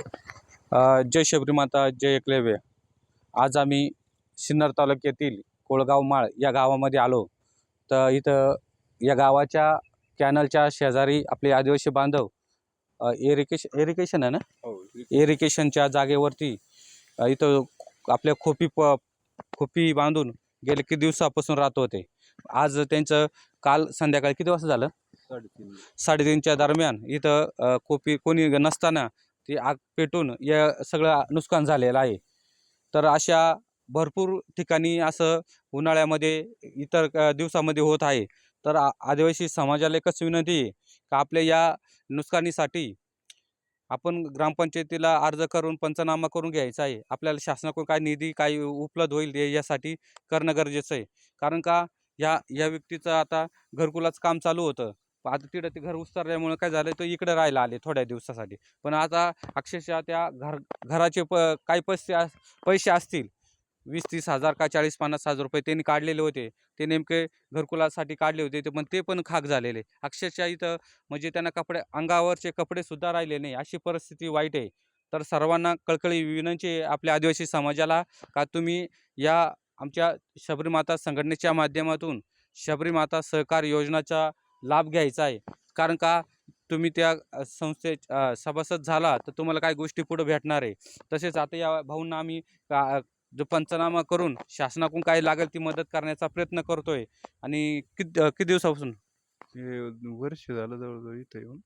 जय शबरी माता जय एकलव्य. आज आम्ही सिन्नर तालुक्यातील कोळगाव माळ या गावामध्ये आलो. तर इथं या गावाच्या कॅनलच्या शेजारी आपले आदिवासी बांधव एरिकेश एरिकेशन आहे ना? एरिकेशनच्या जागेवरती अ, इथं आपल्या खोपी प खोपी बांधून गेले किती दिवसापासून राहत होते. आज त्यांचं काल संध्याकाळी किती वाजता झालं? साडेतीन. साडेतीनच्या दरम्यान इथं कोपी कोणी नसताना ती आग पेटून या सगळं नुकसान झालेलं आहे. तर अशा भरपूर ठिकाणी असं उन्हाळ्यामध्ये इतर दिवसामध्ये होत आहे. तर आ आदिवासी समाजाला एकच विनंती आहे का आपल्या या नुकसानीसाठी आपण ग्रामपंचायतीला अर्ज करून पंचनामा करून घ्यायचा आहे. आपल्याला शासनाकडून काय निधी काय उपलब्ध होईल यासाठी करणं गरजेचं आहे. कारण का या या व्यक्तीचं आता घरकुलाचं काम चालू होतं. आता तिकडं ते घर उस्तरल्यामुळे काय झालं तो इकडं राहायला आले थोड्या दिवसासाठी. पण आता अक्षरशः त्या घर घराचे प काही पैसे पैसे असतील वीस तीस हजार का चाळीस पन्नास हजार रुपये त्यांनी काढलेले होते. ते नेमके घरकुलासाठी काढले होते ते पण ते पण खाक झालेले. अक्षरशः इथं म्हणजे त्यांना कपडे अंगावरचे कपडेसुद्धा राहिले नाही. अशी परिस्थिती वाईट आहे. तर सर्वांना कळकळी विनंती आपल्या आदिवासी समाजाला का तुम्ही या आमच्या शबरीमाता संघटनेच्या माध्यमातून शबरीमाता सहकार योजनाच्या लाभ घ्यायचा आहे. कारण का तुम्ही त्या संस्थे सभासद झाला तर तुम्हाला काय गोष्टी पुढे भेटणार आहे. तसेच आता या भाऊंना आम्ही जो पंचनामा करून शासनाकडून काय लागेल ती मदत करण्याचा प्रयत्न करतोय. आणि किती किती दिवसापासून? वर्ष झालं जवळजवळ इथं येऊन.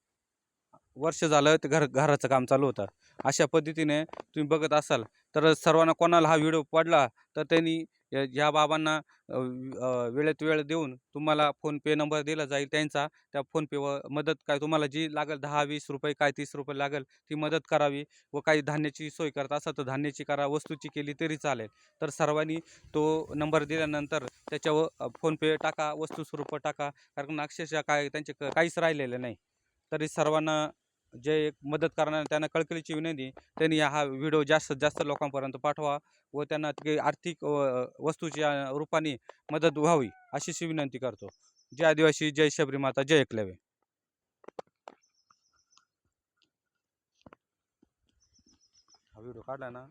वर्ष झालं ते घर घराचं काम चालू होतं. अशा पद्धतीने तुम्ही बघत असाल तर सर्वांना कोणाला हा व्हिडिओ पडला तर त्यांनी या- या बाबांना वेळेत वेळ देऊन तुम्हाला फोनपे नंबर दिला जाईल त्यांचा त्या फोनपेवर मदत काय तुम्हाला जी लागेल दहा वीस रुपये काय तीस रुपये लागेल ती मदत करावी व काही धान्याची सोय करत असं तर धान्याची करा वस्तूची केली तरी चालेल. तर सर्वांनी तो नंबर दिल्यानंतर त्याच्यावर फोनपे टाका वस्तू स्वरूप टाका कारण अक्षरशः काय त्यांचे क- काहीच राहिलेलं नाही. तरी सर्वांना जे एक मदत करणार त्यांना कळकळीची विनंती त्यांनी हा व्हिडिओ जास्तीत जास्त लोकांपर्यंत पाठवा व त्यांना ते आर्थिक वस्तूच्या रूपाने मदत व्हावी अशी विनंती करतो. जय आदिवासी जय शबरी माता जय एकलवे हा व्हिडिओ काढला ना.